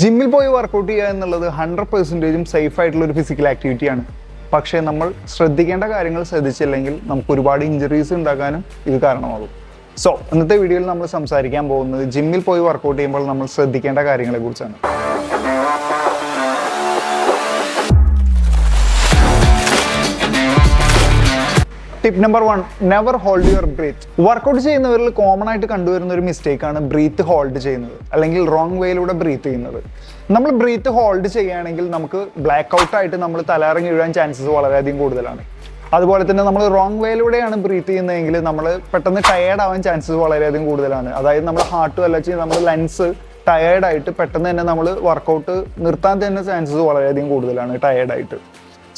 ജിമ്മിൽ പോയി വർക്കൗട്ട് ചെയ്യുക എന്നുള്ളത് ഹൺഡ്രഡ് പെർസെന്റേജും സേഫ് ആയിട്ടുള്ള ഒരു ഫിസിക്കൽ ആക്ടിവിറ്റിയാണ് പക്ഷേ നമ്മൾ ശ്രദ്ധിക്കേണ്ട കാര്യങ്ങൾ ശ്രദ്ധിച്ചില്ലെങ്കിൽ നമുക്ക് ഒരുപാട് ഇഞ്ചറീസ് ഉണ്ടാക്കാനും ഇത് കാരണമാകും. സോ ഇന്നത്തെ വീഡിയോയിൽ നമ്മൾ സംസാരിക്കാൻ പോകുന്നത് ജിമ്മിൽ പോയി വർക്കൗട്ട് ചെയ്യുമ്പോൾ നമ്മൾ ശ്രദ്ധിക്കേണ്ട കാര്യങ്ങളെക്കുറിച്ചാണ്. Tip number one never hold your breath workout ചെയ്യുന്നവരിൽ common ആയിട്ട് കണ്ടുവരുന്ന ഒരു മിസ്റ്റേക്ക് ആണ് ബ്രീത്ത് ഹോൾഡ് ചെയ്യുന്നത്. അല്ലെങ്കിൽ റോങ് വേയിലൂടെ ബ്രീത്ത് ചെയ്യുന്നത്. നമ്മൾ ബ്രീത്ത് ഹോൾഡ് ചെയ്യുകയാണെങ്കിൽ നമുക്ക് ബ്ലാക്ക് ഔട്ട് ആയിട്ട് നമ്മൾ തലയിറങ്ങി വീഴാൻ ചാൻസസ് വളരെയധികം കൂടുതലാണ്. അതുപോലെ തന്നെ നമ്മൾ റോങ് വേയിലൂടെയാണ് ബ്രീത്ത് ചെയ്യുന്നതെങ്കിൽ നമ്മൾ പെട്ടെന്ന് ടയേർഡ് ആവാൻ ചാൻസസ് വളരെയധികം കൂടുതലാണ്. അതായത് നമ്മുടെ ഹാർട്ട് അല്ലെങ്കിൽ നമ്മുടെ ലെൻസ് ടയേർഡായിട്ട് പെട്ടെന്ന് തന്നെ നമ്മൾ വർക്കൗട്ട് നിർത്താൻ തന്നെ ചാൻസസ് വളരെയധികം കൂടുതലാണ് ടയേർഡായിട്ട്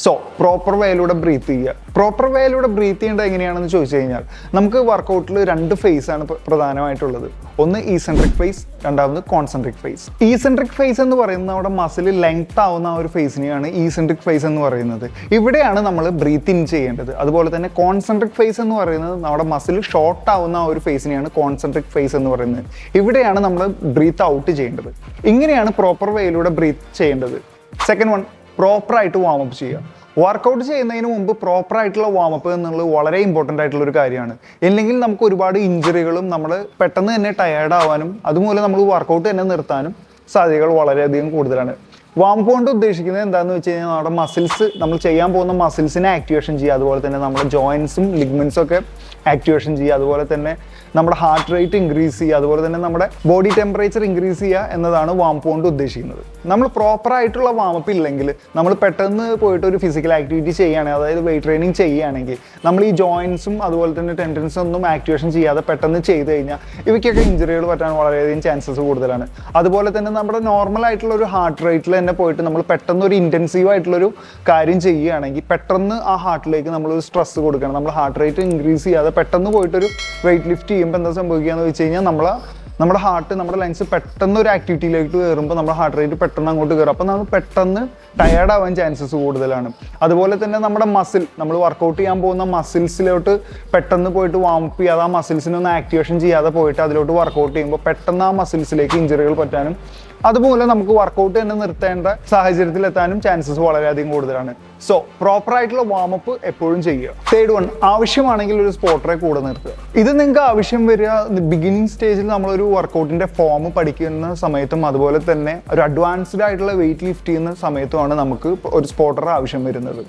സോ പ്രോപ്പർ വേയിലൂടെ ബ്രീത്ത് ചെയ്യുക. പ്രോപ്പർ വേയിലൂടെ ബ്രീത്ത് ചെയ്യേണ്ടത് എങ്ങനെയാണെന്ന് ചോദിച്ചു കഴിഞ്ഞാൽ നമുക്ക് വർക്കൗട്ടിൽ രണ്ട് ഫേസ് ആണ് പ്രധാനമായിട്ടുള്ളത്. ഒന്ന് ഈസെൻട്രിക് ഫേസ് രണ്ടാമത് കോൺസെൻട്രിക് ഫേസ് ഈസെൻട്രിക് ഫേസ് എന്ന് പറയുന്നത് നമ്മുടെ മസിൽ ലെങ്ത് ആവുന്ന ആ ഒരു ഫേസിനെയാണ് ഈസെൻട്രിക് ഫേസ് എന്ന് പറയുന്നത്. ഇവിടെയാണ് നമ്മൾ ബ്രീത്ത് ഇൻ ചെയ്യേണ്ടത്. അതുപോലെ തന്നെ കോൺസെൻട്രിക് ഫേസ് എന്ന് പറയുന്നത് നമ്മുടെ മസിൽ ഷോർട്ട് ആവുന്ന ആ ഒരു ഫേസിനെയാണ് കോൺസെൻട്രിക് ഫേസ് എന്ന് പറയുന്നത്. ഇവിടെയാണ് നമ്മൾ ബ്രീത്ത് ഔട്ട് ചെയ്യേണ്ടത്. ഇങ്ങനെയാണ് പ്രോപ്പർ വേയിലൂടെ ബ്രീത്ത് ചെയ്യേണ്ടത്. സെക്കൻഡ് വൺ പ്രോപ്പറായിട്ട് വാമപ്പ് ചെയ്യുക. വർക്കൗട്ട് ചെയ്യുന്നതിന് മുമ്പ് പ്രോപ്പർ ആയിട്ടുള്ള വാമപ്പ് എന്നുള്ളത് വളരെ ഇമ്പോർട്ടന്റ് ആയിട്ടുള്ള ഒരു കാര്യമാണ്. ഇല്ലെങ്കിൽ നമുക്ക് ഒരുപാട് ഇഞ്ചുറികളും നമ്മൾ പെട്ടെന്ന് തന്നെ ടയേർഡ് ആവാനും അതുമൂലം നമ്മൾ വർക്കൗട്ട് തന്നെ നിർത്താനും സാധ്യതകൾ വളരെയധികം കൂടുതലാണ്. വാമപ്പ് കൊണ്ട് ഉദ്ദേശിക്കുന്നത് എന്താണെന്ന് വെച്ച് കഴിഞ്ഞാൽ നമ്മുടെ മസിൽസ് നമ്മൾ ചെയ്യാൻ പോകുന്ന മസിൽസിനെ ആക്ടിവേഷൻ ചെയ്യുക. അതുപോലെ തന്നെ നമ്മുടെ ജോയിൻസും ലിഗ്മെൻസും ഒക്കെ ആക്ടിവേഷൻ ചെയ്യുക. അതുപോലെ തന്നെ നമ്മുടെ ഹാർട്ട് റേറ്റ് ഇൻക്രീസ് ചെയ്യുക. അതുപോലെ തന്നെ നമ്മുടെ ബോഡി ടെമ്പറേച്ചർ ഇൻക്രീസ് ചെയ്യുക എന്നതാണ് വാം കൊണ്ട് ഉദ്ദേശിക്കുന്നത്. നമ്മൾ പ്രോപ്പറായിട്ടുള്ള വാമപ്പ് ഇല്ലെങ്കിൽ നമ്മൾ പെട്ടെന്ന് പോയിട്ട് ഒരു ഫിസിക്കൽ ആക്ടിവിറ്റി ചെയ്യുകയാണെങ്കിൽ അതായത് വെയിറ്റ് ട്രെയിനിങ് ചെയ്യുകയാണെങ്കിൽ നമ്മൾ ഈ ജോയിൻസും അതുപോലെ തന്നെ ടെൻഡൻസും ഒന്നും ആക്ടിവേഷൻ ചെയ്യാതെ പെട്ടെന്ന് ചെയ്ത് കഴിഞ്ഞാൽ ഇവയ്ക്കൊക്കെ ഇഞ്ചുറികൾ പറ്റാൻ വളരെയധികം ചാൻസസ് കൂടുതലാണ്. അതുപോലെ തന്നെ നമ്മുടെ നോർമൽ ആയിട്ടുള്ള ഒരു ഹാർട്ട് റേറ്റിൽ തന്നെ പോയിട്ട് നമ്മൾ പെട്ടെന്ന് ഒരു ഇന്റൻസീവ് ആയിട്ടുള്ളൊരു കാര്യം ചെയ്യുകയാണെങ്കിൽ പെട്ടെന്ന് ആ ഹാർട്ടിലേക്ക് നമ്മൾ ഒരു സ്ട്രെസ് കൊടുക്കണം. നമ്മൾ ഹാർട്ട് റേറ്റ് ഇൻക്രീസ് ചെയ്യാതെ പെട്ടെന്ന് പോയിട്ടൊരു വെയിറ്റ് ലിഫ്റ്റ് ചെയ്യുമ്പോൾ എന്താ സംഭവിക്കുക എന്ന് വെച്ച് കഴിഞ്ഞാൽ നമ്മൾ നമ്മുടെ ഹാർട്ട് നമ്മുടെ ലങ്സ് പെട്ടെന്ന് ഒരു ആക്ടിവിറ്റിയിലേക്ക് കയറുമ്പോൾ നമ്മുടെ ഹാർട്ട് റേറ്റ് പെട്ടെന്ന് അങ്ങോട്ട് കയറും അപ്പോൾ നമ്മൾ പെട്ടെന്ന് ടയേർഡ് ആവാൻ ചാൻസസ് കൂടുതലാണ്. അതുപോലെ തന്നെ നമ്മുടെ മസിൽ നമ്മൾ വർക്കൗട്ട് ചെയ്യാൻ പോകുന്ന മസിൽസിലോട്ട് പെട്ടെന്ന് പോയിട്ട് വാമപ്പ് ചെയ്യാതെ ആ മസിൽസിനെ ഒന്ന് ആക്ടിവേഷൻ ചെയ്യാതെ പോയിട്ട് അതിലോട്ട് വർക്കൗട്ട് ചെയ്യുമ്പോൾ പെട്ടെന്ന് ആ മസിൽസിലേക്ക് ഇഞ്ചുറികൾ പറ്റാനും അതുപോലെ നമുക്ക് വർക്കൗട്ട് തന്നെ നിർത്തേണ്ട സാഹചര്യത്തിൽ എത്താനും ചാൻസസ് വളരെയധികം കൂടുതലാണ്. സോ പ്രോപ്പർ ആയിട്ടുള്ള വാമപ്പ് എപ്പോഴും ചെയ്യുക. തേർഡ് വൺ ആവശ്യമാണെങ്കിൽ ഒരു സ്പോട്ടറെ കൂടെ നിർത്തുക. ഇത് നിങ്ങൾക്ക് ആവശ്യം വരിക ബിഗിനിങ് സ്റ്റേജിൽ നമ്മളൊരു വർക്കൗട്ടിന്റെ ഫോം പഠിക്കുന്ന സമയത്തും അതുപോലെ തന്നെ ഒരു അഡ്വാൻസ്ഡ് ആയിട്ടുള്ള വെയിറ്റ് ലിഫ്റ്റ് ചെയ്യുന്ന സമയത്തുമാണ് നമുക്ക് ഒരു സ്പോട്ടർ ആവശ്യം വരുന്നത്.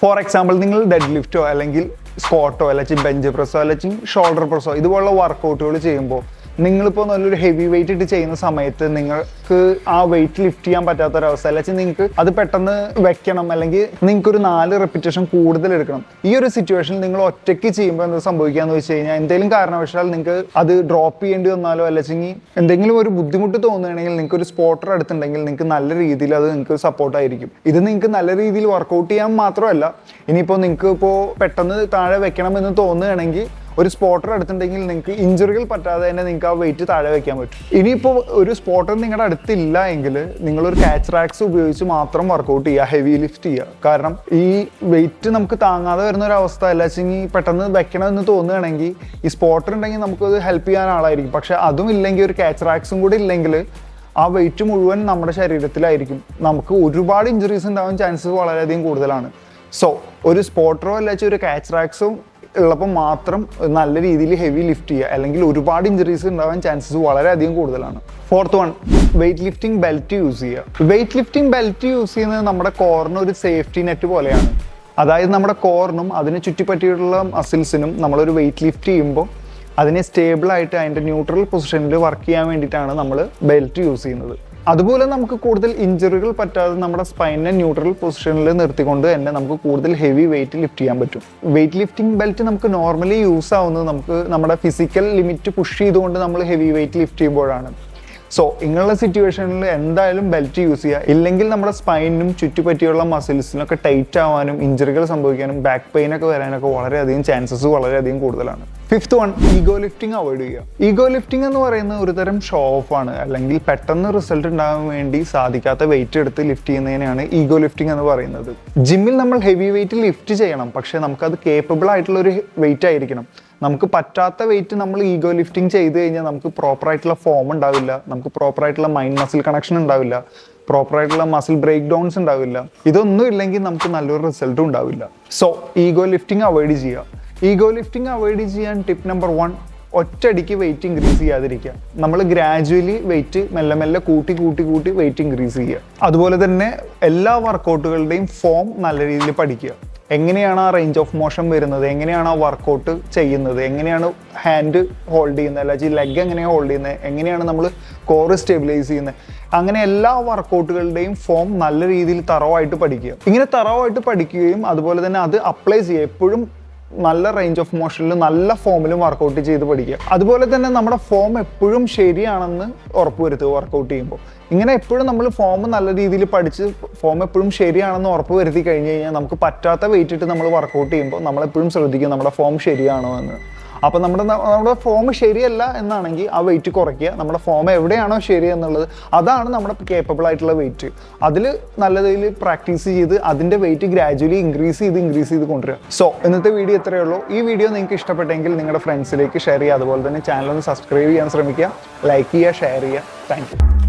ഫോർ എക്സാമ്പിൾ നിങ്ങൾ ഡെഡ് ലിഫ്റ്റോ അല്ലെങ്കിൽ സ്ക്വാട്ടോ അല്ലെങ്കിൽ ബെഞ്ച് പ്രസ്സോ അല്ലെങ്കിൽ ഷോൾഡർ പ്രസ്സോ ഇതുപോലുള്ള വർക്കൗട്ടുകൾ ചെയ്യുമ്പോൾ നിങ്ങളിപ്പോൾ നല്ലൊരു ഹെവി വെയിറ്റ് ഇട്ട് ചെയ്യുന്ന സമയത്ത് നിങ്ങൾക്ക് ആ വെയിറ്റ് ലിഫ്റ്റ് ചെയ്യാൻ പറ്റാത്ത പറ്റാത്തൊരവസ്ഥ അല്ലെങ്കിൽ നിങ്ങൾക്ക് അത് പെട്ടെന്ന് വെക്കണം അല്ലെങ്കിൽ നിങ്ങൾക്ക് ഒരു നാല് റെപ്പിറ്റേഷൻ കൂടുതൽ എടുക്കണം. ഈ ഒരു സിറ്റുവേഷനിൽ നിങ്ങൾ ഒറ്റയ്ക്ക് ചെയ്യുമ്പോൾ എന്താ സംഭവിക്കാന്ന് വെച്ച് കഴിഞ്ഞാൽ എന്തെങ്കിലും കാരണവശാൽ നിങ്ങൾക്ക് അത് ഡ്രോപ്പ് ചെയ്യേണ്ടി വന്നാലോ അല്ലെങ്കിൽ എന്തെങ്കിലും ഒരു ബുദ്ധിമുട്ട് തോന്നുകയാണെങ്കിൽ നിങ്ങൾക്ക് ഒരു സ്പോട്ടർ അടുത്തുണ്ടെങ്കിൽ നിങ്ങൾക്ക് നല്ല രീതിയിൽ അത് നിങ്ങൾക്ക് സപ്പോർട്ടായിരിക്കും ഇത് നിങ്ങൾക്ക് നല്ല രീതിയിൽ വർക്കൗട്ട് ചെയ്യാൻ മാത്രമല്ല ഇനിയിപ്പോൾ നിങ്ങൾക്ക് ഇപ്പോൾ പെട്ടെന്ന് താഴെ വെക്കണമെന്ന് തോന്നുകയാണെങ്കിൽ ഒരു സ്പോട്ടർ എടുത്തിട്ടുണ്ടെങ്കിൽ നിങ്ങൾക്ക് ഇഞ്ചുറികൾ പറ്റാതെ തന്നെ നിങ്ങൾക്ക് ആ വെയിറ്റ് താഴെ വയ്ക്കാൻ പറ്റും. ഇനിയിപ്പോൾ ഒരു സ്പോട്ടർ നിങ്ങളുടെ അടുത്തില്ല എങ്കിൽ നിങ്ങളൊരു കാച്ച് റാക്സ് ഉപയോഗിച്ച് മാത്രം വർക്കൗട്ട് ചെയ്യുക ഹെവി ലിഫ്റ്റ് ചെയ്യുക. കാരണം ഈ വെയിറ്റ് നമുക്ക് താങ്ങാതെ വരുന്ന ഒരു അവസ്ഥ അല്ല. വെച്ചെങ്കിൽ പെട്ടെന്ന് വെക്കണമെന്ന് തോന്നുകയാണെങ്കിൽ ഈ സ്പോട്ടർ ഉണ്ടെങ്കിൽ നമുക്കത് ഹെൽപ്പ് ചെയ്യാൻ ആളായിരിക്കും. പക്ഷേ അതും ഇല്ലെങ്കിൽ ഒരു കാച്ച് റാക്സും കൂടി ഇല്ലെങ്കിൽ ആ വെയിറ്റ് മുഴുവൻ നമ്മുടെ ശരീരത്തിലായിരിക്കും. നമുക്ക് ഒരുപാട് ഇഞ്ചുറീസ് ഉണ്ടാവാൻ ചാൻസസ് വളരെയധികം കൂടുതലാണ്. സോ ഒരു സ്പോട്ടറോ അല്ലാച്ച ഒരു കാച്ച് റാക്സും ഉള്ളപ്പോൾ മാത്രം നല്ല രീതിയിൽ ഹെവി ലിഫ്റ്റ് ചെയ്യുക. അല്ലെങ്കിൽ ഒരുപാട് ഇഞ്ചറീസ് ഉണ്ടാവാൻ ചാൻസസ് വളരെയധികം കൂടുതലാണ്. Fourth one weight lifting belt use ചെയ്യുക. വെയിറ്റ് ലിഫ്റ്റിംഗ് ബെൽറ്റ് യൂസ് ചെയ്യുന്നത് നമ്മുടെ കോറിന് ഒരു സേഫ്റ്റി നെറ്റ് പോലെയാണ്. അതായത് നമ്മുടെ കോറിനും അതിനെ ചുറ്റിപ്പറ്റിയിട്ടുള്ള മസിൽസിനും നമ്മളൊരു വെയിറ്റ് ലിഫ്റ്റ് ചെയ്യുമ്പോൾ അതിനെ സ്റ്റേബിളായിട്ട് അതിന്റെ ന്യൂട്രൽ പൊസിഷനിൽ വർക്ക് ചെയ്യാൻ വേണ്ടിയിട്ടാണ് നമ്മൾ ബെൽറ്റ് യൂസ് ചെയ്യുന്നത്. അതുപോലെ നമുക്ക് കൂടുതൽ ഇഞ്ചറികൾ പറ്റാതെ നമ്മുടെ സ്പൈനിനെ ന്യൂട്രൽ പൊസിഷനിൽ നിർത്തിക്കൊണ്ട് തന്നെ നമുക്ക് കൂടുതൽ ഹെവി വെയിറ്റ് ലിഫ്റ്റ് ചെയ്യാൻ പറ്റും. വെയിറ്റ് ലിഫ്റ്റിംഗ് ബെൽറ്റ് നമുക്ക് നോർമലി യൂസ് ആവുന്നത് നമുക്ക് നമ്മുടെ ഫിസിക്കൽ ലിമിറ്റ് പുഷ് ചെയ്തുകൊണ്ട് നമ്മൾ ഹെവി വെയിറ്റ് ലിഫ്റ്റ് ചെയ്യുമ്പോഴാണ്. സോ ഇങ്ങനെയുള്ള സിറ്റുവേഷനിൽ എന്തായാലും ബെൽറ്റ് യൂസ് ചെയ്യുക. ഇല്ലെങ്കിൽ നമ്മുടെ സ്പൈനും ചുറ്റുപറ്റിയുള്ള മസിൽസിനൊക്കെ ടൈറ്റ് ആവാനും ഇഞ്ചറികൾ സംഭവിക്കാനും ബാക്ക് പെയിൻ ഒക്കെ വരാനൊക്കെ വളരെയധികം ചാൻസസ് വളരെയധികം കൂടുതലാണ്. Fifth one ego lifting avoid ചെയ്യുക. ഈഗോ ലിഫ്റ്റിംഗ് എന്ന് പറയുന്നത് ഒരു തരം ഷോ ഓഫ് ആണ്. അല്ലെങ്കിൽ പെട്ടെന്ന് റിസൾട്ട് ഉണ്ടാകാൻ വേണ്ടി സാധിക്കാത്ത വെയിറ്റ് എടുത്ത് ലിഫ്റ്റ് ചെയ്യുന്നതിനാണ് ഈഗോ ലിഫ്റ്റിംഗ് എന്ന് പറയുന്നത്. ജിമ്മിൽ നമ്മൾ ഹെവി വെയിറ്റ് ലിഫ്റ്റ് ചെയ്യണം. പക്ഷേ നമുക്കത് കേപ്പബിൾ ആയിട്ടുള്ള ഒരു വെയിറ്റ് ആയിരിക്കണം. നമുക്ക് പറ്റാത്ത വെയിറ്റ് നമ്മൾ ഈഗോ ലിഫ്റ്റിംഗ് ചെയ്ത് കഴിഞ്ഞാൽ നമുക്ക് പ്രോപ്പർ ആയിട്ടുള്ള ഫോം ഉണ്ടാവില്ല. നമുക്ക് പ്രോപ്പർ ആയിട്ടുള്ള മൈൻഡ് മസിൽ കണക്ഷൻ ഉണ്ടാവില്ല. പ്രോപ്പർ ആയിട്ടുള്ള മസിൽ ബ്രേക്ക് ഡൗൺസ് ഉണ്ടാവില്ല. ഇതൊന്നും ഇല്ലെങ്കിൽ നമുക്ക് നല്ലൊരു റിസൾട്ടും ഉണ്ടാവില്ല. സോ ഈഗോ ലിഫ്റ്റിംഗ് അവോയ്ഡ് ചെയ്യുക. ഈഗോ ലിഫ്റ്റിംഗ് അവോയ്ഡ് ചെയ്യാൻ ടിപ്പ് നമ്പർ വൺ ഒറ്റയടിക്ക് വെയിറ്റ് ഇൻക്രീസ് ചെയ്യാതിരിക്കുക. നമ്മൾ ഗ്രാജുവലി വെയിറ്റ് മെല്ലെ മെല്ലെ കൂട്ടി കൂട്ടി കൂട്ടി വെയിറ്റ് ഇൻക്രീസ് ചെയ്യുക. അതുപോലെ തന്നെ എല്ലാ വർക്കൗട്ടുകളുടെയും ഫോം നല്ല രീതിയിൽ പഠിക്കുക. എങ്ങനെയാണ് ആ റേഞ്ച് ഓഫ് മോഷൻ വരുന്നത്? എങ്ങനെയാണ് ആ വർക്കൗട്ട് ചെയ്യുന്നത്? എങ്ങനെയാണ് ഹാൻഡ് ഹോൾഡ് ചെയ്യുന്നത്? അല്ലെങ്കിൽ ലെഗ് എങ്ങനെയാണ് ഹോൾഡ് ചെയ്യുന്നത്? എങ്ങനെയാണ് നമ്മൾ കോർ സ്റ്റെബിലൈസ് ചെയ്യുന്നത്? അങ്ങനെ എല്ലാ വർക്കൗട്ടുകളുടെയും ഫോം നല്ല രീതിയിൽ തറവായിട്ട് പഠിക്കുക. ഇങ്ങനെ തറവായിട്ട് പഠിക്കുകയും അതുപോലെ തന്നെ അത് അപ്ലൈ ചെയ്യുക. എപ്പോഴും നല്ല റേഞ്ച് ഓഫ് മോഷനിൽ നല്ല ഫോമിലും വർക്കൗട്ട് ചെയ്ത് പഠിക്കുക. അതുപോലെ തന്നെ നമ്മുടെ ഫോം എപ്പോഴും ശരിയാണെന്ന് ഉറപ്പുവരുത്തുക വർക്കൗട്ട് ചെയ്യുമ്പോൾ. ഇങ്ങനെ എപ്പോഴും നമ്മൾ ഫോം നല്ല രീതിയിൽ പഠിച്ച് ഫോം എപ്പോഴും ശരിയാണെന്ന് ഉറപ്പ് വരുത്തി കഴിഞ്ഞ് കഴിഞ്ഞാൽ നമുക്ക് പറ്റാത്ത വെയിറ്റ് ഇട്ട് നമ്മൾ വർക്കൗട്ട് ചെയ്യുമ്പോൾ നമ്മളെപ്പോഴും ശ്രദ്ധിക്കും നമ്മുടെ ഫോം ശരിയാണോ എന്ന്. അപ്പോൾ നമ്മുടെ നമ്മുടെ ഫോം ശരിയല്ല എന്നാണെങ്കിൽ ആ വെയിറ്റ് കുറയ്ക്കുക. നമ്മുടെ ഫോം എവിടെയാണോ ശരി എന്നുള്ളത് അതാണ് നമ്മുടെ കേപ്പബിൾ ആയിട്ടുള്ള വെയിറ്റ് അതിൽ നല്ല രീതിയിൽ പ്രാക്ടീസ് ചെയ്ത് അതിന്റെ വെയിറ്റ് ഗ്രാജുവലി ഇൻക്രീസ് ചെയ്ത് ഇൻക്രീസ് ചെയ്ത് കൊണ്ടുവരിക. സോ ഇന്നത്തെ വീഡിയോ ഇത്രയേ ഉള്ളൂ. ഈ വീഡിയോ നിങ്ങൾക്ക് ഇഷ്ടപ്പെട്ടെങ്കിൽ നിങ്ങളുടെ ഫ്രണ്ട്സിലേക്ക് ഷെയർ ചെയ്യുക. അതുപോലെ തന്നെ ചാനൽ ഒന്ന് സബ്സ്ക്രൈബ് ചെയ്യാൻ ശ്രമിക്കുക. ലൈക്ക് ചെയ്യുക ഷെയർ ചെയ്യുക. താങ്ക്